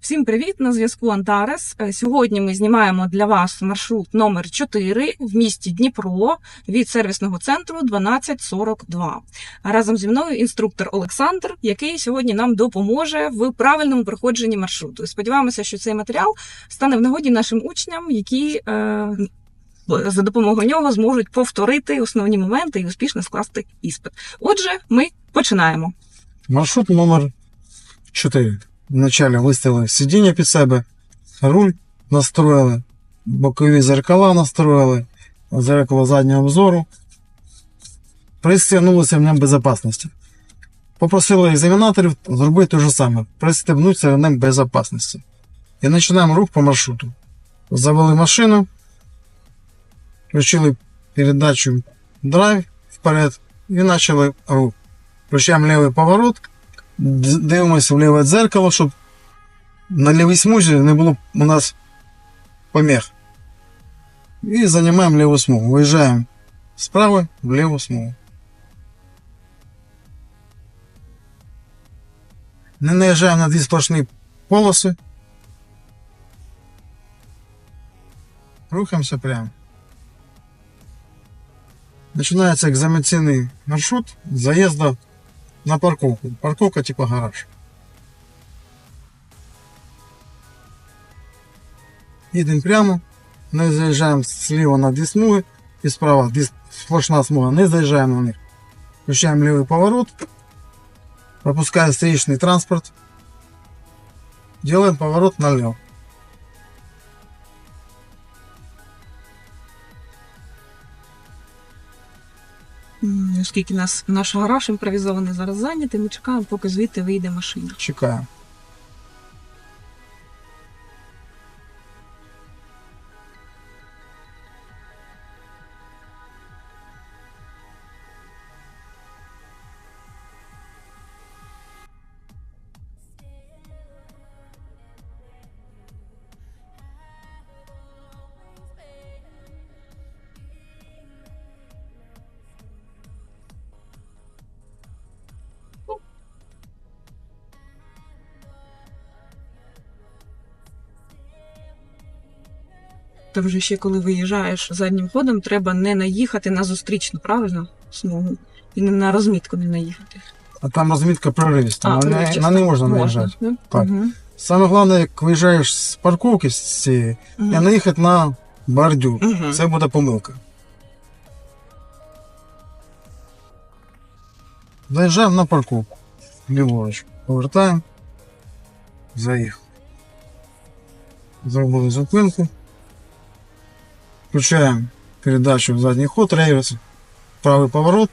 Всім привіт! На зв'язку Антарес. Е, Сьогодні ми знімаємо для вас маршрут номер 4 в місті Дніпро від сервісного центру 1242. Разом зі мною інструктор Олександр, який сьогодні нам допоможе в правильному проходженні маршруту. Сподіваємося, що цей матеріал стане в нагоді нашим учням, які е, за допомогою нього зможуть повторити основні моменти і успішно скласти іспит. Отже, ми починаємо. Маршрут номер 4. Вначале виставили сидіння під себе, руль настроїли, бокові зеркала настроїли, зеркало заднього обзору. Пристегнулися ремнем безопасності. Попросили екзаменаторів зробити те ж саме. Пристебнутися ремнем безопасності. І починаємо рух по маршруту. Завели машину, включили передачу драйв вперед і почали рух. Включаємо лівий поворот, дивимося в ліве дзеркало, щоб на лівій смузі не було у нас помех. І займаємо ліву смугу. Виїжджаємо справа в ліву смугу. Не наїжджаємо на дві сплошні полоси. Рухаємося прямо. Починається екзаменаційний маршрут заїзду на парковку. Парковка типа гараж. Їдемо прямо, не заїжджаємо зліва на дві смуги і справа дві сплошна смуга, не заїжджаємо на них. Включаємо лівий поворот, пропускає встречный транспорт, делаем поворот налево. Оскільки нас наш гараж імпровізований зараз зайнятий, ми чекаємо, поки звідти вийде машина. Чекаємо. Та вже ще коли виїжджаєш заднім ходом, треба не наїхати на зустрічну, правильно? Смугу. І не на розмітку не наїхати. А там розмітка проривіста, на, неї- проривчаста. на неї можна наїжджати. да? Так. Мгм. Саме головне, як виїжджаєш з парковки з цієї, Мгм. не наїхати на бордюр. Мгм. Це буде помилка. Заїжджаємо на парковку. Ліворуч. Повертаємо. Заїхали. Зробили зупинку. Включаємо передачу в задній ход, реверс, правий поворот.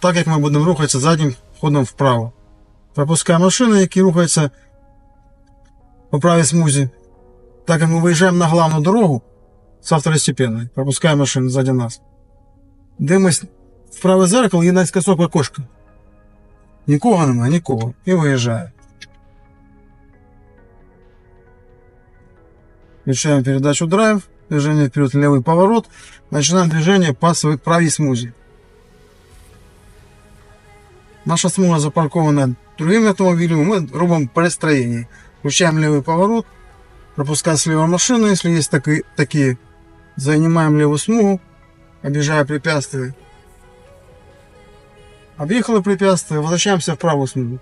Так як ми будемо рухатися заднім ходом вправо. Пропускаємо машини, які рухаються по правій смузі. Так як ми виїжджаємо на главну дорогу, це второстепенний. Пропускаємо машину ззаді нас. Дивимось в праве зеркало і наискосок в окошко. Нікого немає, нікого. І виїжджає. Включаем передачу драйв, движение вперед, левый поворот. Начинаем движение по своей правой смузе. Наша смуга запаркована другим автомобилем, мы робимо перестроение. Включаем левый поворот, пропуская слева машину, если есть таки- такие. Занимаем левую смугу, объезжая препятствия. Об'їхали препятствие, возвращаемся в праву смугу.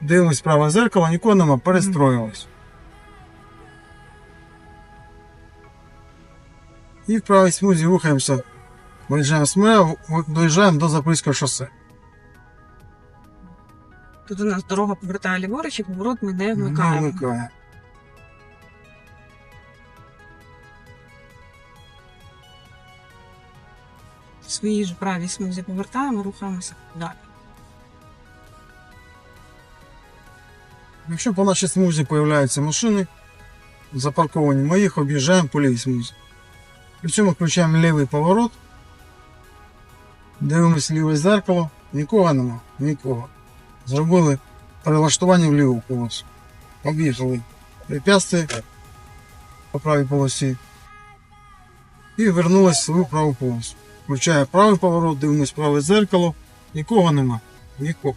Дивимось в праве зеркало, нікого нема, перестроїлось. І в правій смузі рухаємося. Виїжджаємо з мера, доїжджаємо до Запорізького шосе. Тут у нас дорога повертає ліворуч, і поворот ми не Не вмикаємо. вмикає. В своїй ж правій смузі повертаємо, рухаємося далі. Якщо по нашій смузі з'являються машини, запарковані, ми їх об'їжджаємо по лівій смузі. При цьому включаємо лівий поворот, дивимося ліве зеркало, нікого нема, нікого. Зробили перелаштування в ліву полосу. Об'їхали препятствие по правій полосі і вернулись в свою праву полосу. Включає правий поворот, дивимось праве зеркало, нікого нема, нікого.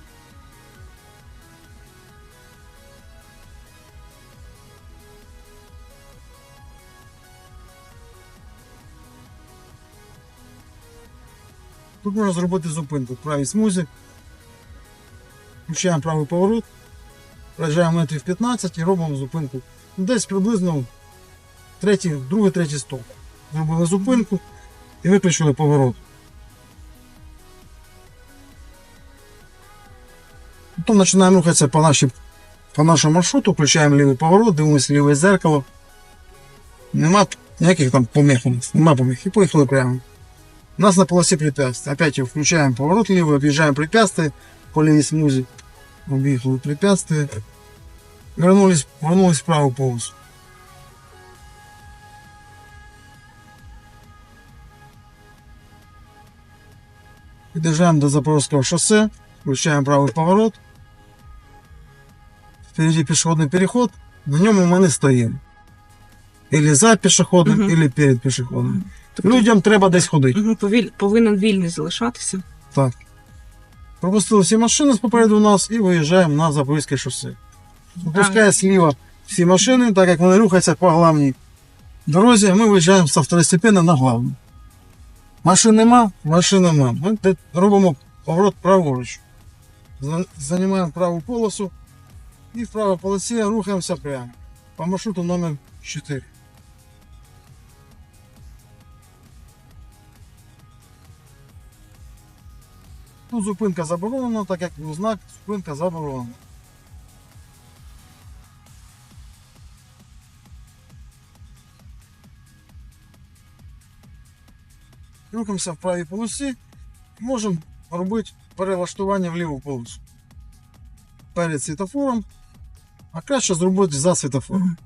Тут можна зробити зупинку правій смузі. Включаємо правий поворот, проїжджаємо метрів 15 і робимо зупинку. Ну, Десь приблизно третій, другий, третій стоп. Зробили зупинку і виключили поворот. Потім починаємо рухатися по, нашій, по нашому маршруту, включаємо лівий поворот, дивимося ліве зеркало. Нема ніяких там помех у нас, нема помех. І поїхали прямо. У нас на полосе препятствий. Опять включаем поворот левый, объезжаем препятствие по левой смузе. Объехали препятствие. Вернулись, вернулись в правую полосу. И доезжаем до Запорожского шоссе. Включаем правый поворот. Впереди пешеходный переход. На нем мы не стоим. Или за пешеходным, Мгм. или перед пешеходным. Тобто Людям треба десь ходити. мгм, повіль- повинен вільний залишатися. Так. Пропустили всі машини попереду нас і виїжджаємо на Запорізьке шосе. Пропускає зліва всі машини, так як вони рухаються по главній дорозі, ми виїжджаємо з второстепенно на главну. Машин нема, машин нема. Ми робимо поворот праворуч. За- Займаємо праву полосу і в правій полосі рухаємося прямо. По маршруту номер 4. Тут зупинка заборонена, так як знак зупинка заборонена. Рухаємося в правій полосі, можемо робити перелаштування в ліву полосу. Перед світофором, а краще зробити за світофором.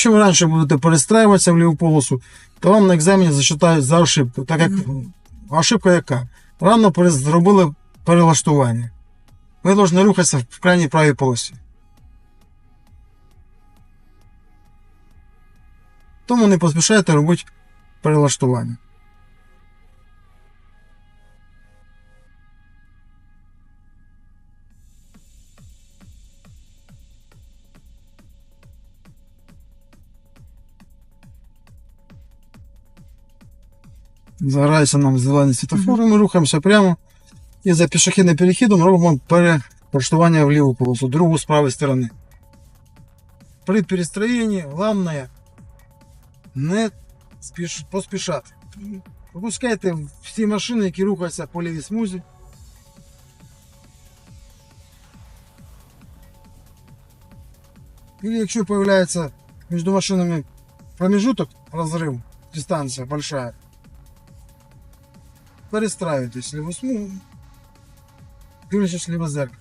Якщо ви раніше будете перестраюватися в ліву полосу, то вам на екзамені зачитають за ошибку. Так як ошибка яка? Рано зробили перелаштування. Ви повинні рухатися в крайній правій полосі. Тому не поспішайте робити перелаштування. Заграється нам зелені світофори, ми рухаємося прямо. І за пішохідним перехідом робимо перелаштування в ліву полосу, другу з правої сторони. При перестроєнні головне не спіш... поспішати. Пропускайте всі машини, які рухаються по лівій смузі. І якщо з'являється між машинами промежуток, розрив, дистанція большая, перестраюйтесь ліву смугу, дивлячись ліве зеркало.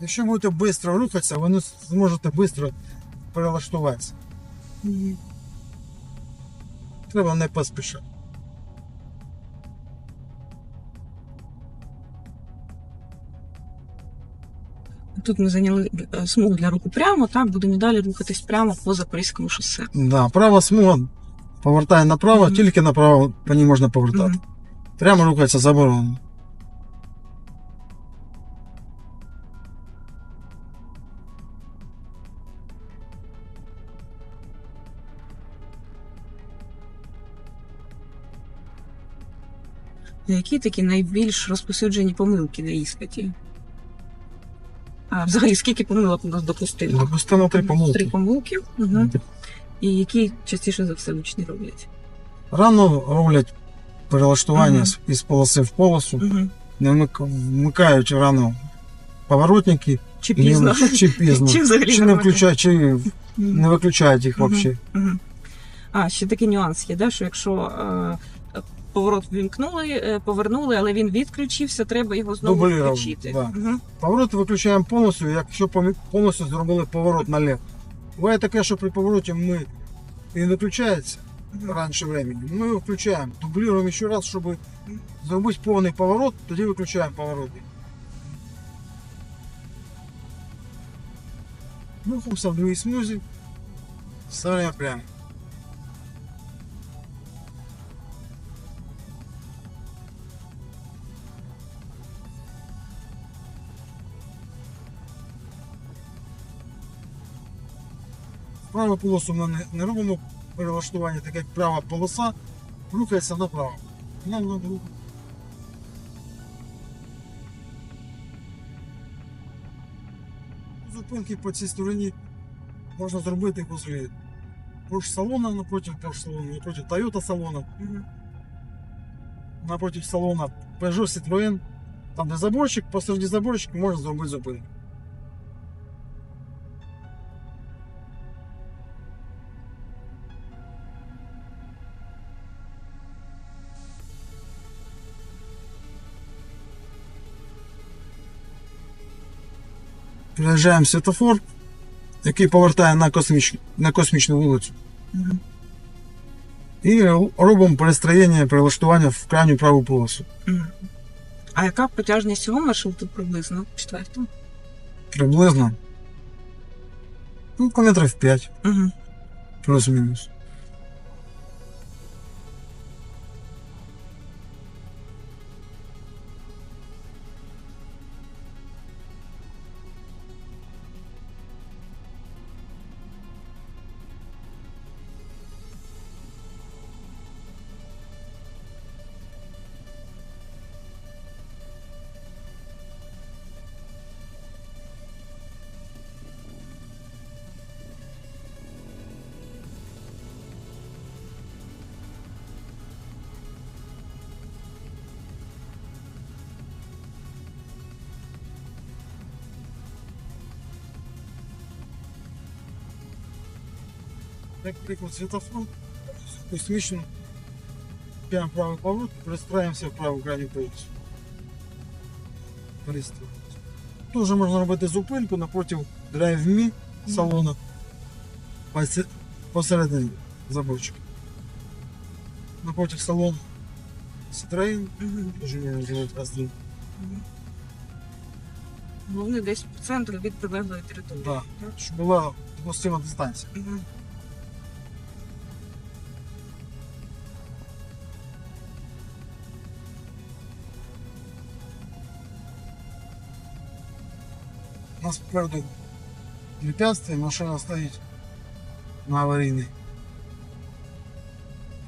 Якщо будете швидко рухатися, ви зможете швидко перелаштуватися. Треба не поспішати. Тут ми зайняли е, смугу для руху прямо, так будемо далі рухатись прямо по Запорізькому шосе. Да, права смуга повертає направо, Мгм. тільки направо по ній можна повертати. Мгм. Прямо рухається заборонено. Які такі найбільш розповсюджені помилки на іспиті? А взагалі, скільки помилок у нас допустимо? Допустимо три Три помилки. помилки. Угу. І які частіше за все учні роблять? Рано роблять перелаштування Мгм. із полоси в полосу, Угу. не вмик- вмикають рано поворотники, Чи пізно? не- чи пізно, Чи взагалі чи не включають, чи не виключають їх взагалі. Мгм. А, ще такий нюанс є, да, що якщо е, поворот ввімкнули, е, повернули, але він відключився, треба його знову Дублірував, включити. да. Мгм. Поворот виключаємо повністю, якщо помі- повністю зробили поворот наліво. Буває таке, що при повороті ми він виключається раніше времени. Ми його включаємо, дублюємо ще раз, щоб зробити повний поворот, тоді виключаємо поворот. Рухаємося в другій смузі, ставимо прямо. Праву полосу ми не, не робимо перелаштування, так як права полоса рухається направо. Нам надо рухати. Зупинки по цій стороні можна зробити возле Porsche салона напротив Porsche салона, напротив Toyota салона, напротив салона Peugeot Citroën. Там де заборчик, посеред заборчика можна зробити зупинку. Приїжджаємо в світофор, який повертає на космічну, на космічну вулицю. І робимо перестроєння, прилаштування в крайню праву полосу. А яка протяжність цього маршруту приблизно? Четвертого? Приблизно. Ну, кілометрів 5, Угу. плюс-мінус. Як приклад світофор, космічно, прямо правий поворот, перестраємося в праву крайню. Перестроїмося. Тоже можна робити зупинку напротив драйв-мі салону посе- посередині заборчика. Напротив салону Citroën, Угу. дуже можна зробити розділ. Вони десь по центру від прилеглої території. Да. Щоб була допустима дистанція. нас попереду препятствие, машина стоит на аварийной.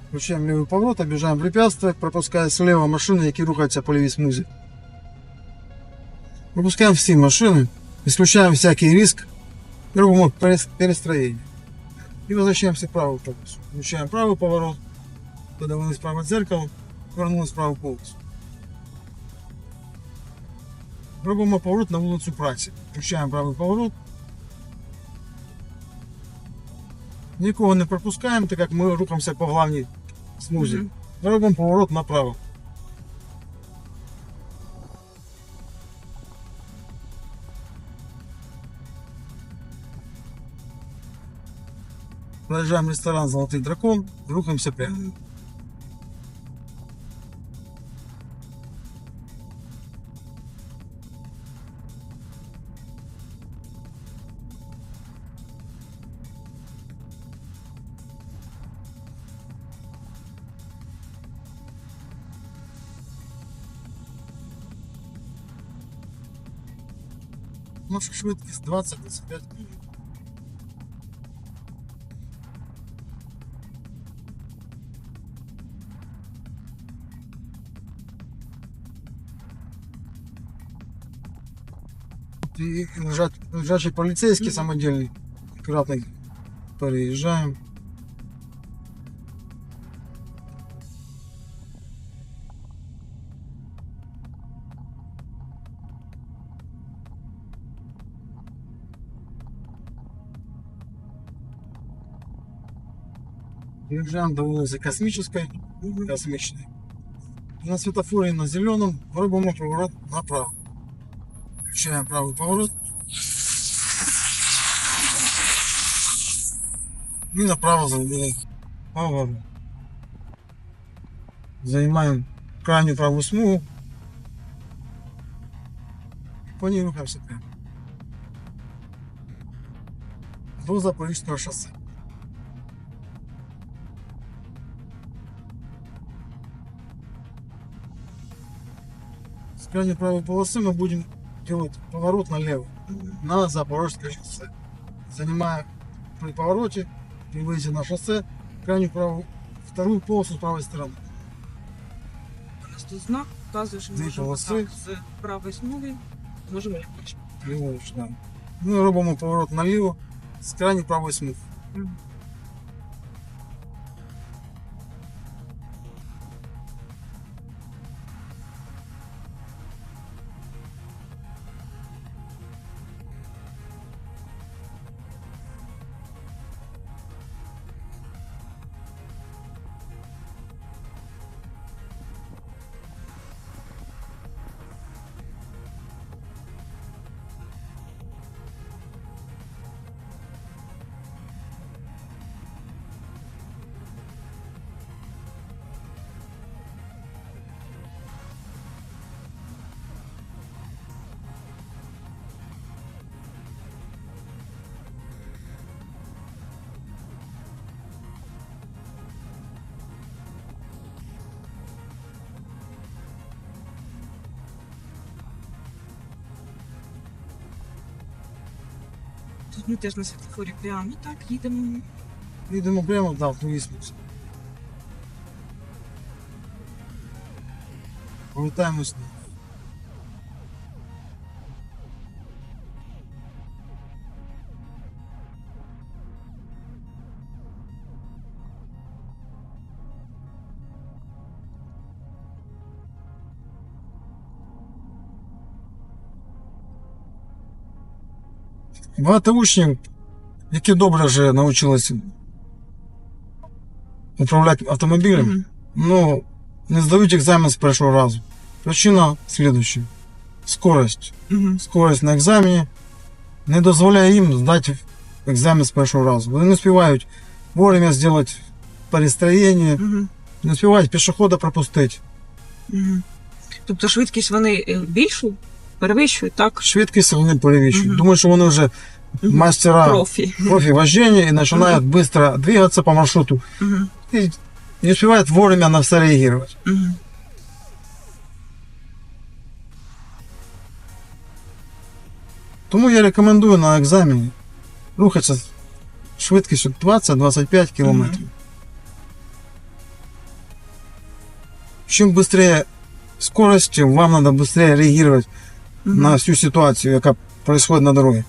Включаем левый поворот, объезжаем препятствие, пропуская слева машини, які рухаються по лівій смузі. Пропускаємо всі машини, исключаем всякий риск і робимо перес- перестроєння. І возвращаемся в правую полосу. Включаем правый поворот, подивились праве дзеркало, повернулись в праву полосу. Робимо поворот на вулицю праці. Включаємо правий поворот. Нікого не пропускаємо, так як ми рухаємося по главній смузі. Мгм. Робимо поворот направо. Проезжаем ресторан Золотий дракон, рухаемся прямо. Наша швидкість 20-25 км. И лежат, лежачий полицейский самодельный. Аккуратно переезжаем. Доезжаем до улицы Космической, Мгм. космичной. На светофоре на зеленом робимо поворот направо. Включаем правый поворот. И направо занимаем поворот. Занимаем крайнюю правую смугу. По ней рухаемся прямо. До Запорожского шоссе. крайней правой полосы мы будем делать поворот налево Мгм. на Запорожское шоссе, занимая при повороте, при выезде на шоссе, крайнюю правую, вторую полосу с правой стороны. У нас тут знак вказує, що Дві можемо полоси. так з правої смуги. Можемо ліворуч. Ліворуч, да. Ми робимо поворот наліво з крайньої правої смуги. Мгм. Ми теж на світлофорі прямо так їдемо. Їдемо прямо, да, в смуг. Повертаємось. Багато учнів, які добре вже навчилися управляти автомобілем, Мгм. ну, не здають екзамен з першого разу. Причина слідуща. Скорость. Мгм. Скорость на екзамені не дозволяє їм здати екзамен з першого разу. Вони не співають вовремя зробити перестроєння, Мгм. не співають пішохода пропустити. Мгм. Тобто швидкість вони е, більшу перевищують, так? Швидкість вони перевищують. Мгм. Думаю, що вони вже мастера Профі. профи вождения и начинают быстро двигаться по маршруту Мгм. и не успевают вовремя на все реагировать. Мгм. Тому я рекомендую на екзамені рухатися з швидкістю 20-25 км. Чим швидше скорость, тим вам швидше реагувати Мгм. На всю ситуацію, яка відбувається на дорозі.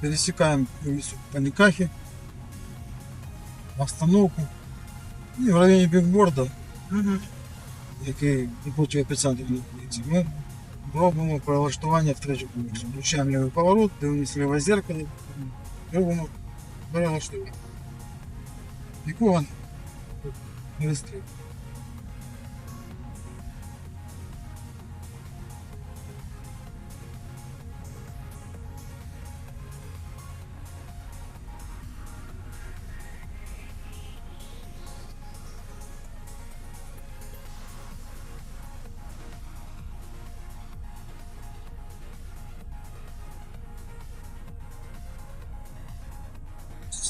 Пересекаем улицу Паникахи, остановку. І в районі бігборда, Мгм. який напроти епіцентру знаходиться, ми робимо прилаштування в третю вулицю. Включаємо лівий поворот, дивимося ліве зеркало, робимо перелаштування. Нікого не вистрілює.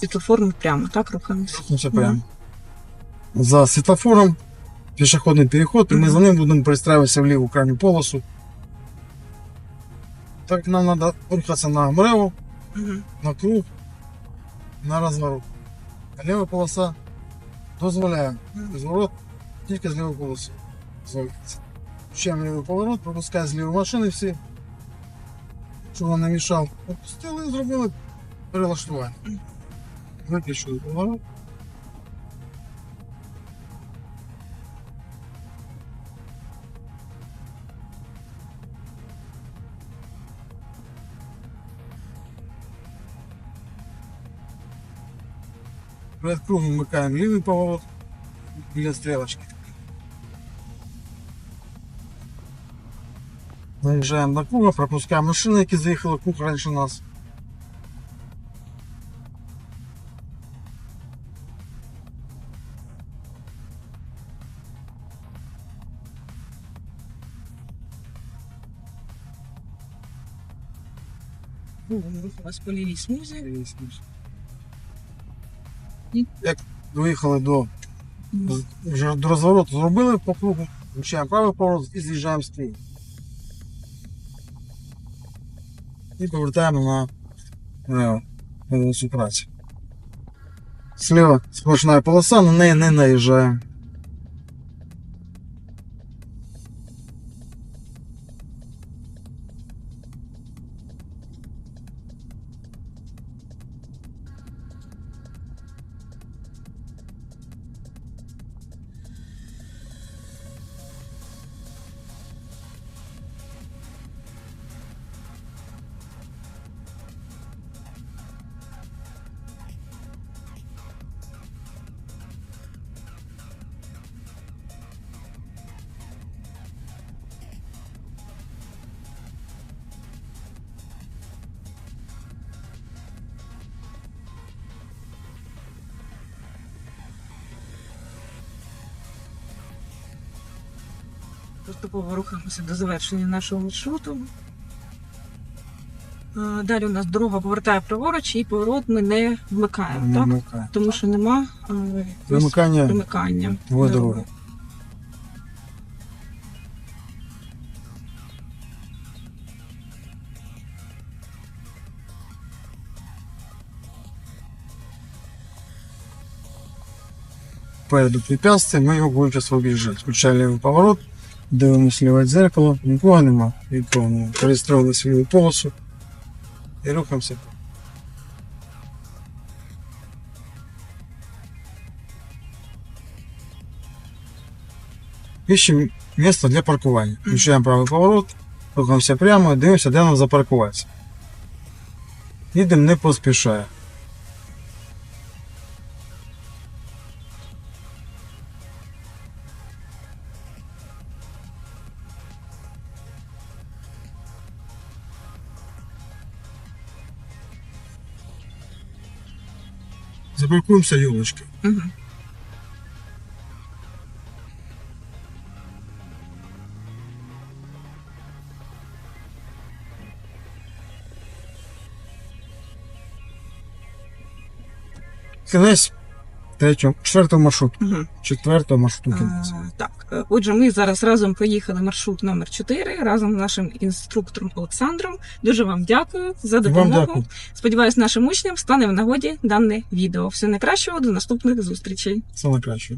Світлофор ми прямо, так, рухаємося. Рухнемося прямо. За світлофором пішохідний переход, і ми Мгм. за ним будемо перестраюватися в ліву крайню полосу. Так нам треба рухатися на мрево, Мгм. на круг, на розворот. А ліва полоса дозволяє розворот тільки з лівої полоси. дозволяється. Включаємо лівий поворот, пропускає з лівої машини всі, щоб він не мішав. Опустили і зробили перелаштування. Виключили поворот. Перед кругом вмикаємо лівий поворот біля стрілочки. Наїжджаємо до круга, пропускаємо машини, які заїхали в круг раніше нас. Вас смузі. Як доїхали до, вже до розвороту, зробили по кругу, включаємо правий поворот і з'їжджаємо з кругу. І повертаємо на вулицю праці. Слева сплошна полоса, на неї не наїжджаємо. Поступово рухаємося до завершення нашого маршруту. Е, Далі у нас дорога повертає праворуч і поворот ми не вмикаємо, так? Вимикаємо. Тому що нема е, Вимикання примикання. твоєї дороги. Переду препятствия, ми його будемо зараз об'їжджати. Включаю лівий поворот, дивимося ліве дзеркало, нікого нема, нікого. Перестроїли свою полосу і рухаємося. Ищем место для паркування. Включаємо правий поворот, рухаємося прямо, дивимося, де нам запаркуватися. Їдемо не поспішає. Запаркуємося юлочки. Угу. Кінець третього, четвертого маршруту. Угу. Четвертого маршруту кінець. А, так, Отже, ми зараз разом поїхали маршрут номер 4 разом з нашим інструктором Олександром. Дуже вам дякую за допомогу. дякую. Сподіваюсь, нашим учням стане в нагоді дане відео. Все найкращого до наступних зустрічей. Все найкраще.